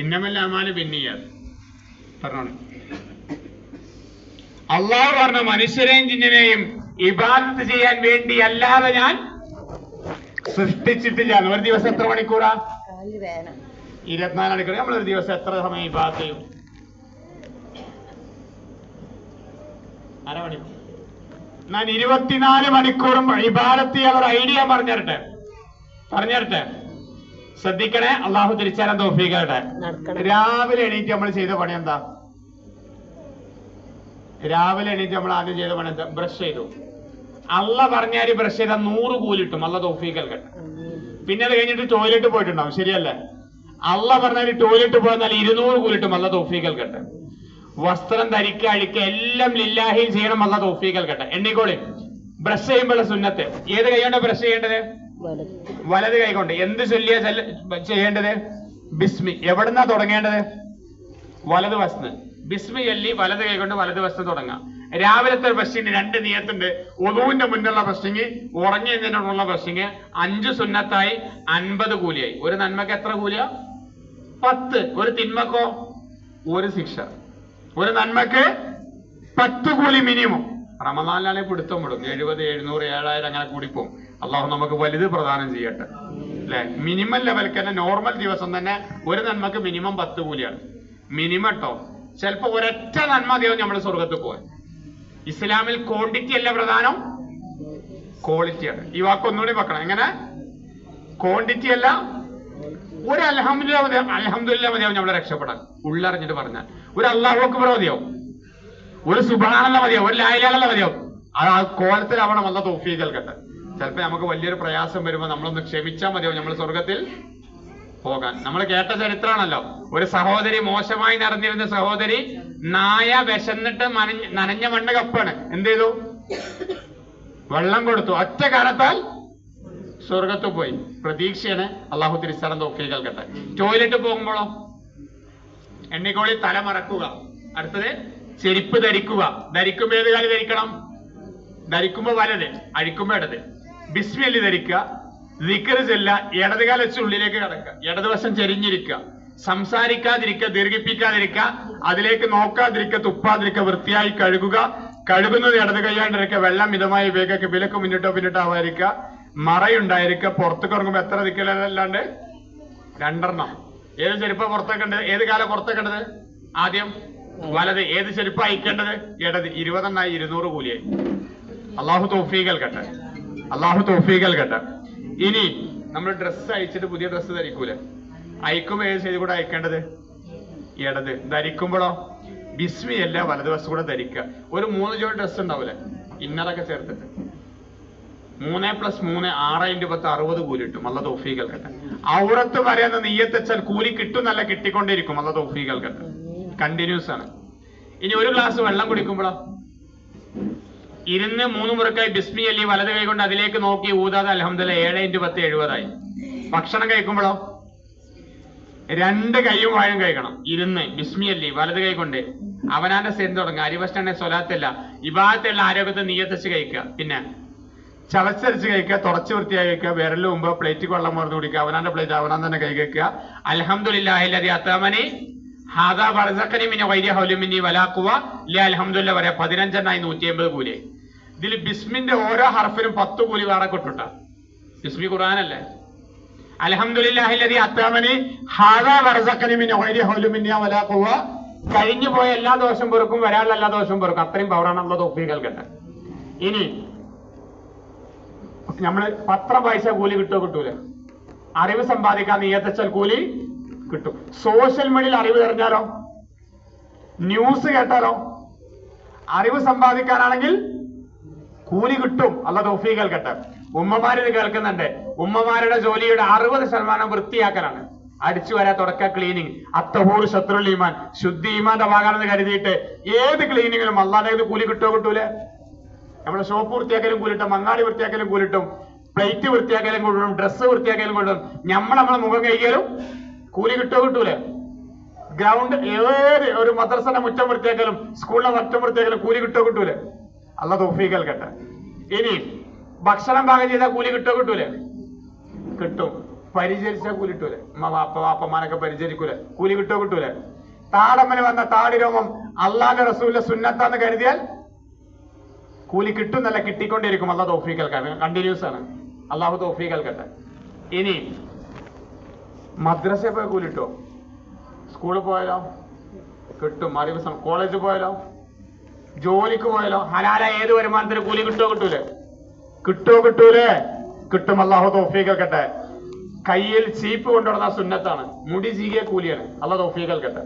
ഇന്നമല്ല അമാൽ പിന്നിയത് പറഞ്ഞോളൂ. അള്ളാഹു പറഞ്ഞ മനുഷ്യരെയും ജിന്നിനെയും ഇബാദത്ത് ചെയ്യാൻ വേണ്ടി അല്ലാതെ ഞാൻ സൃഷ്ടിച്ചിട്ടില്ല ഒരു ദിവസം എത്ര മണിക്കൂറാ? ഇരുപത്തിനാല് മണിക്കൂർ. നമ്മൾ ഒരു ദിവസം എത്ര സമയം ഇബാദത്ത് ചെയ്യും? അരമണിക്കൂർ ഞാൻ ഇരുപത്തിനാല് മണിക്കൂറും ഇബാദത്ത് ചെയ്യാൻ ഒരു ഐഡിയ പറഞ്ഞിരട്ടെ പറഞ്ഞിരട്ടെ ശ്രദ്ധിക്കണേ അള്ളാഹു തിരിച്ചാലും തോഫീകട്ടെ രാവിലെ എണീറ്റ് നമ്മൾ ചെയ്ത പണി എന്താ? രാവിലെ എണീറ്റ് നമ്മൾ ആദ്യം ചെയ്ത പണി എന്താ? ബ്രഷ് ചെയ്തു. അള്ള പറഞ്ഞാൽ ബ്രഷ് ചെയ്താൽ നൂറ് കൂലിട്ടും. അല്ല തോഫീക്കൽ കേട്ടെ പിന്നെ അത് കഴിഞ്ഞിട്ട് ടോയ്ലറ്റ് പോയിട്ടുണ്ടാവും. ശരിയല്ലേ? അള്ള പറഞ്ഞാൽ ടോയ്ലറ്റ് പോയെന്നാൽ ഇരുന്നൂറ് കൂലിട്ടും അല്ല തോഫീക്കൽ കേട്ടെ വസ്ത്രം ധരിക്ക അഴിക്കുക എല്ലാം ലില്ലാഹിയും ചെയ്യണം. അല്ല തോഫീക്കൽ കേട്ടെ എണ്ണിക്കോളി. ബ്രഷ് ചെയ്യുമ്പോഴുള്ള സുന്നത്ത്. ഏത് കൈകൊണ്ട് ബ്രഷ് ചെയ്യേണ്ടത്? വലത്. കൈകൊണ്ട്. എന്ത് ചൊല്ലിയ ചെല്ല- ചെയ്യേണ്ടത്? ബിസ്മി. എവിടുന്നാ തുടങ്ങേണ്ടത്? വലത് വസ്ത്. ബിസ്മി ചൊല്ലി വലത് കൈകൊണ്ട് വലത് വസ്ത് തുടങ്ങാം. രാവിലത്തെ ബസ്സിന് രണ്ട് നിയത്തുണ്ട്. ഒതുവിന്റെ മുന്നുള്ള ബസ്സിങ് ഉറങ്ങി കഴിഞ്ഞിട്ടുള്ള ബസ്സിങ് അഞ്ച് സുന്നത്തായി അൻപത് കൂലിയായി. ഒരു നന്മക്ക് എത്ര കൂലിയ? പത്ത്. ഒരു തിന്മക്കോ? ഒരു ശിക്ഷ. ഒരു നന്മക്ക് പത്ത് കൂലി മിനിമം റമദാനിലാണെങ്കിൽ പിടുത്തം വിടും എഴുപത് എഴുന്നൂറ് ഏഴായിരം അങ്ങനെ കൂടിപ്പോവും. അള്ളാഹു നമുക്ക് വലുത് പ്രദാനം ചെയ്യട്ടെ. അല്ലെ? മിനിമം ലെവൽക്ക് തന്നെ നോർമൽ ദിവസം തന്നെ ഒരു നന്മക്ക് മിനിമം പത്ത് കൂലിയാണ്. മിനിമം കേട്ടോ ചിലപ്പോ ഒരൊറ്റ നന്മ ദിവസം നമ്മൾ സ്വർഗത്ത് പോകാൻ ഇസ്ലാമിൽ ക്വാണ്ടിറ്റി അല്ല പ്രധാനം. ക്വാളിറ്റിയാണ് ഈ വാക്ക് ഒന്നുകൂടി വെക്കണം. എങ്ങനെ? ക്വാണ്ടിറ്റി അല്ല. ഒരു അലഹമില്ല മതിയാവും അലഹമില്ല മതിയാവും നമ്മളെ രക്ഷപ്പെടാൻ. ഉള്ളറിഞ്ഞിട്ട് പറഞ്ഞാൽ. ഒരു അള്ളാഹു അക്ബർ മതിയാവും ഒരു സുബാനല്ല മതിയോ? ഒരു ലായലാണല്ല മതിയോ? അത് ആ കോലത്തിലാവണം വന്ന തോഫീ കേട്ടെ ചിലപ്പോ നമുക്ക് വലിയൊരു പ്രയാസം വരുമ്പോ നമ്മളൊന്ന് ക്ഷമിച്ചാൽ മതിയോ? നമ്മൾ സ്വർഗത്തിൽ പോകാൻ. നമ്മൾ കേട്ട ചരിത്രമാണല്ലോ ഒരു സഹോദരി മോശമായി നിറഞ്ഞിരുന്ന സഹോദരി നായ വിശന്നിട്ട് നനഞ്ഞ മണ്ണ് കപ്പാണ്. എന്ത് ചെയ്തു? വെള്ളം കൊടുത്തു. ഒറ്റ കാലത്താൽ സ്വർഗത്ത് പോയി. പ്രതീക്ഷയാണ് അള്ളാഹു തിരിച്ചറം തോക്കി കേൾക്കട്ടെ ടോയ്ലറ്റ് പോകുമ്പോഴോ എണ്ണിക്കോളി തല മറക്കുക. അടുത്തത് ചെരുപ്പ് ധരിക്കുക. ധരിക്കുമ്പോ ഏത് കാലം ധരിക്കണം? ധരിക്കുമ്പോ വലത് അഴിക്കുമ്പോ ഇടത്. ബിസ്മിയല്ലി ധരിക്കുക. ദിക്കറ് ചെല്ല ഇടത് കാലം വെച്ച് ഉള്ളിലേക്ക് കടക്കുക. ഇടതുവശം ചെരിഞ്ഞിരിക്കുക. സംസാരിക്കാതിരിക്കുക ദീർഘിപ്പിക്കാതിരിക്കുക അതിലേക്ക് നോക്കാതിരിക്കുക തുപ്പാതിരിക്കുക വൃത്തിയായി കഴുകുക. കഴുകുന്നത് ഇടത് കൈയാണ്ടിരിക്കുക വെള്ളം മിതമായി ഉപയോഗിക്കുക. വിലക്ക് മുന്നിട്ടോ പിന്നിട്ടോ ആവാതിരിക്കുക. മറയുണ്ടായിരിക്കുക. പുറത്തേക്ക് ഇറങ്ങുമ്പോ എത്ര ദിക്കലല്ലാണ്ട്? രണ്ടെണ്ണം. ഏത് ചെരുപ്പ പുറത്തേക്കുണ്ട് ഏത് കാലം പുറത്തേക്കുണ്ടത് ആദ്യം വലത് ഏത് ചെരുപ്പ് അയക്കേണ്ടത്? ഇടത് ഇരുപതെണ്ണായി ഇരുന്നൂറ് കൂലിയായി. അള്ളാഹു തോഫീകൽ കട്ടെ അള്ളാഹു തോഫീകൽ കട്ടെ ഇനി നമ്മൾ ഡ്രസ്സ് അയച്ചിട്ട് പുതിയ ഡ്രസ്സ് ധരിക്കൂലേ? അയക്കുമ്പോ ഏത് ചെയ്ത് കൂടെ അയക്കേണ്ടത്? ഇടത്. ധരിക്കുമ്പോഴോ ബിസ്മി അല്ല വലതുവശം കൂടെ ധരിക്കുക. ഒരു മൂന്ന് ജോഡി ഡ്രസ്സ് ഉണ്ടാവൂലെ? ഇന്നറൊക്കെ ചേർത്തിട്ട്. മൂന്ന് പ്ലസ് മൂന്ന് ആറ് ഇന്റു പത്ത് അറുപത് കൂലി കിട്ടും. അല്ല തോഫീകൾ കട്ടെ ഔറത്ത് വരെ നീയത്തെച്ചാൽ കൂലി കിട്ടും നല്ല കിട്ടിക്കൊണ്ടിരിക്കും അല്ല തോഫീകൾ കട്ടെ കണ്ടിന്യൂസ് ആണ്. ഇനി ഒരു ഗ്ലാസ് വെള്ളം കുടിക്കുമ്പോഴോ ഇരുന്ന് മൂന്ന് മുറക്കായി ബിസ്മി അല്ലി വലത് കൈ കൊണ്ട് അതിലേക്ക് നോക്കി ഊതാതെ അലഹമ്മദ് ഏഴ് ഇന്റു പത്ത് എഴുപതായി. ഭക്ഷണം കഴിക്കുമ്പോഴോ രണ്ട് കൈയും വായും കഴിക്കണം. ഇരുന്ന് ബിസ്മി അല്ലി വലത് കൈ കൊണ്ട്. അവനാന്റെ സെൻ തുടങ്ങുക. അരിഭക്ഷണ സ്വലാത്തല്ല. ഇവാത്തുള്ള ആരോഗ്യത്തെ നീയത്തച്ച് കഴിക്കുക. പിന്നെ ചവച്ചരച്ച് കഴിക്കുക തുടച്ച് വൃത്തിയായി കഴിക്കുക വിരൽ മുമ്പ് പ്ലേറ്റ് വെള്ളം മറന്നു കുടിക്കുക അവനാന്റെ പ്ലേറ്റ് അവനാൻ തന്നെ കൈ കഴിക്കുക അലഹമുല്ലാഹില്ലതി അത്താമനി ഹാദാ ബർസക്കനി മിനി വൈദ്യ ഹൗലുമിനി വലാക്കുക ഇല്ല അലഹമുല്ല വരെ പതിനഞ്ചെണ്ണായി നൂറ്റി അമ്പത് കൂലി. ഇതിൽ ബിസ്മിന്റെ ഓരോ ഹർഫിനും പത്ത് കൂലി വേറെ കൊട്ടുട്ട. ബിസ്മി ഖുർആനല്ലേ? അലഹമുല്ലാഹില്ലതി അത്താമനി ഹാദാ ബർസക്കനി മിനി വൈദ്യ ഹൗലുമിനി വലാക്കുക കഴിഞ്ഞു പോയ എല്ലാ ദോഷം പൊറുക്കും വരാനുള്ള എല്ലാ ദോഷം പൊറുക്കും. അത്രയും പൗറാണെന്നുള്ള തൊപ്പി കേൾക്കട്ടെ ഇനി നമ്മൾ പത്രം പൈസ കൂലി കിട്ടുമോ കിട്ടൂല? അറിവ് സമ്പാദിക്കാൻ നീയത്തച്ചാൽ കൂലി കിട്ടും. സോഷ്യൽ മീഡിയയിൽ അറിവ് തെരഞ്ഞാലോ? ന്യൂസ് കേട്ടാലോ? അറിവ് സമ്പാദിക്കാനാണെങ്കിൽ കൂലി കിട്ടും. അല്ല തോഫീ കേൾക്കട്ടെ. ഉമ്മമാരിത് കേൾക്കുന്നുണ്ട്. ഉമ്മമാരുടെ ജോലിയുടെ അറുപത് ശതമാനം വൃത്തിയാക്കലാണ്. അടിച്ചു വരാ തുടക്ക ക്ലീനിങ് അത്തഹൂർ ശത്രുൽ ഈമാൻ. ശുദ്ധി ഈമാന്റെ ഭാഗമാണെന്ന് കരുതിയിട്ട് ഏത് ക്ലീനിങ്ങിലും അല്ലാതെ കൂലി കിട്ടുമോ കിട്ടൂലെ? നമ്മുടെ ഷോപ്പ് വൃത്തിയാക്കലും കൂലിട്ടും മങ്ങാടി വൃത്തിയാക്കലും കൂലിട്ടും പ്ലേറ്റ് വൃത്തിയാക്കലും കൂടിട്ടും ഡ്രസ്സ് വൃത്തിയാക്കലും കൂടിട്ടും നമ്മൾ നമ്മളെ മുഖം കഴിക്കലും കൂലി കിട്ടോ കിട്ടൂലേ. ഗ്രൗണ്ട് ഏത് ഒരു മദ്രസന്റെ മുറ്റം വൃത്തിയാക്കലും സ്കൂളിലെ മുറ്റം വൃത്തിയാക്കലും കൂലി കിട്ടോ കിട്ടൂലേ. അല്ല തോഫീകൽ കേട്ടെ ഇനി ഭക്ഷണം പാകം ചെയ്താൽ കൂലി കിട്ടോ കിട്ടൂലേ. കിട്ടും. പരിചരിച്ചാൽ കൂലി കിട്ടൂലെ. ഉമ്മ വാപ്പ വാപ്പമാനൊക്കെ പരിചരിക്കൂലെ. കൂലി കിട്ടോ കിട്ടൂലെ. താടമ്മന് വന്ന താടി രോമം അള്ളാന്റെ റസൂലിന്റെ സുന്നത്താന്ന് കരുതിയാൽ കൂലി കിട്ടുന്നല്ല കിട്ടിക്കൊണ്ടിരിക്കും അല്ല തോഫീകൽ കണ്ടിന്യൂസ് ആണ്. അള്ളാഹു തോഫീക്കൽക്കട്ടെ ഇനി മദ്രസ പോയ കൂലി കിട്ടോ സ്കൂളിൽ പോയാലോ? കിട്ടും. അറിവ് കോളേജിൽ പോയാലോ? ജോലിക്ക് പോയാലോ? ഹലാല ഏത് വരുമാനത്തിന് കൂലി കിട്ടോ കിട്ടൂലേ? കിട്ടോ കിട്ടൂലേ? കിട്ടും. അള്ളാഹു തോഫീക്കൽക്കട്ടെ കയ്യിൽ ചീപ്പ് കൊണ്ടുവന്ന സുന്നത്താണ്. മുടി ചീകിയ കൂലിയാണ്. അല്ല തോഫീക്കൽക്കട്ടെ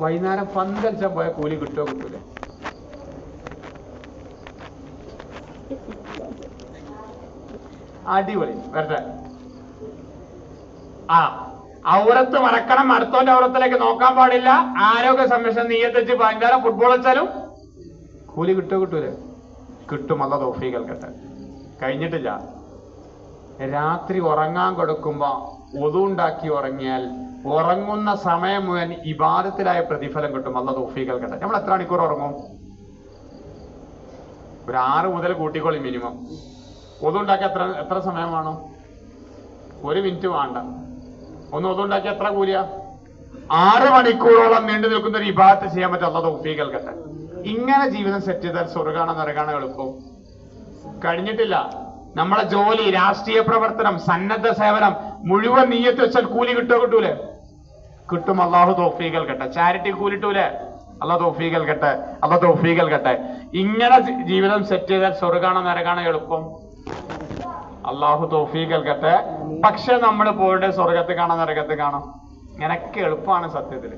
വൈകുന്നേരം പന്തലിച്ചാൻ പോയ കൂലി കിട്ടോ കിട്ടൂലേ? അടിപൊളി. വരട്ടെ. ആ ഔറത്ത് മറക്കണം അടുത്തോന്റെ ഔറത്തിലേക്ക് നോക്കാൻ പാടില്ല. ആരോഗ്യ സംരക്ഷണം നീയത്തെച്ച് വൈകുന്നേരം ഫുട്ബോൾ വെച്ചാലും കൂലി കിട്ടോ കിട്ടൂലേ. കിട്ടും അല്ല തോഫീ കേൾക്കട്ടെ കഴിഞ്ഞിട്ടില്ല. രാത്രി ഉറങ്ങാൻ കൊടുക്കുമ്പോ ഒതുണ്ടാക്കി ഉറങ്ങിയാൽ ഉറങ്ങുന്ന സമയം മുഴുവൻ ഇബാദത്തിലായ പ്രതിഫലം കിട്ടും അല്ല തോഫീ കേൾക്കട്ടെ നമ്മൾ എത്ര മണിക്കൂർ ഉറങ്ങും? ഒരു ആറ് മുതൽ കൂട്ടിക്കോളി മിനിമം ഒതുണ്ടാക്കി എത്ര എത്ര സമയം വേണം? ഒരു മിനിറ്റ് വേണ്ട. ഒന്ന് ഒതുണ്ടാക്കി എത്ര കൂലിയ? ആറ് മണിക്കൂറോളം നീണ്ടു നിൽക്കുന്ന ഒരു ഇബാദത്ത് ചെയ്യാൻ പറ്റും അല്ലാതെ ഒപ്പിക്കൽക്കട്ടെ ഇങ്ങനെ ജീവിതം സെറ്റ് ചെയ്താൽ സ്വർഗാണോ നരകാണോ എളുപ്പം. കഴിഞ്ഞിട്ടില്ല. നമ്മളെ ജോലി രാഷ്ട്രീയ പ്രവർത്തനം സന്നദ്ധ സേവനം മുഴുവൻ നീയത്ത് വെച്ചാൽ കൂലി കിട്ടുക കിട്ടൂലേ? കിട്ടും. അള്ളാഹു തോഫീകൾ കെട്ടെ ചാരിറ്റി കൂലിട്ടൂലേ അള്ളാഹ് തോഫീകൾ കെട്ടെ അള്ളാഹ് തോഫീകൾ കെട്ടെ ഇങ്ങനെ ജീവിതം സെറ്റ് ചെയ്താൽ സ്വർഗാണോ നരകാണോ എളുപ്പം. അള്ളാഹു തോഫീകൾ കട്ടെ പക്ഷെ നമ്മൾ പോയിട്ട് സ്വർഗത്ത് കാണാം നരകത്ത് കാണാം. ഇങ്ങനൊക്കെ എളുപ്പമാണ് സത്യത്തിൽ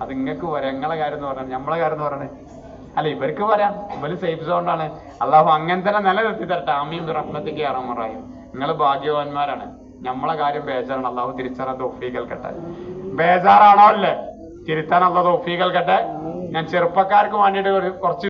അത് ഇങ്ങക്ക് വരാം. കാര്യം എന്ന് പറഞ്ഞാൽ നമ്മളെ കാര്യം എന്ന് അല്ല ഇവർക്ക് വരാം. ഇവർ സേഫ് സോണ്ടാണ് അള്ളാഹു അങ്ങനെ തന്നെ നിലനിർത്തി തരട്ടെ ആമീം റഹ്മത്തേക്ക് ഇറങ്ങറായും നിങ്ങൾ ഭാഗ്യവാന്മാരാണ്. നമ്മളെ കാര്യം ബേജാറാണ്. അള്ളാഹു തിരിച്ചറിയാൻ തോഫീ കേൾക്കട്ടെ ബേജാറാണോ അല്ലേ? തിരുത്താൻ അള്ളാഹു തോഫീ കേൾക്കട്ടെ ഞാൻ ചെറുപ്പക്കാർക്ക് വേണ്ടിയിട്ട് കുറച്ച്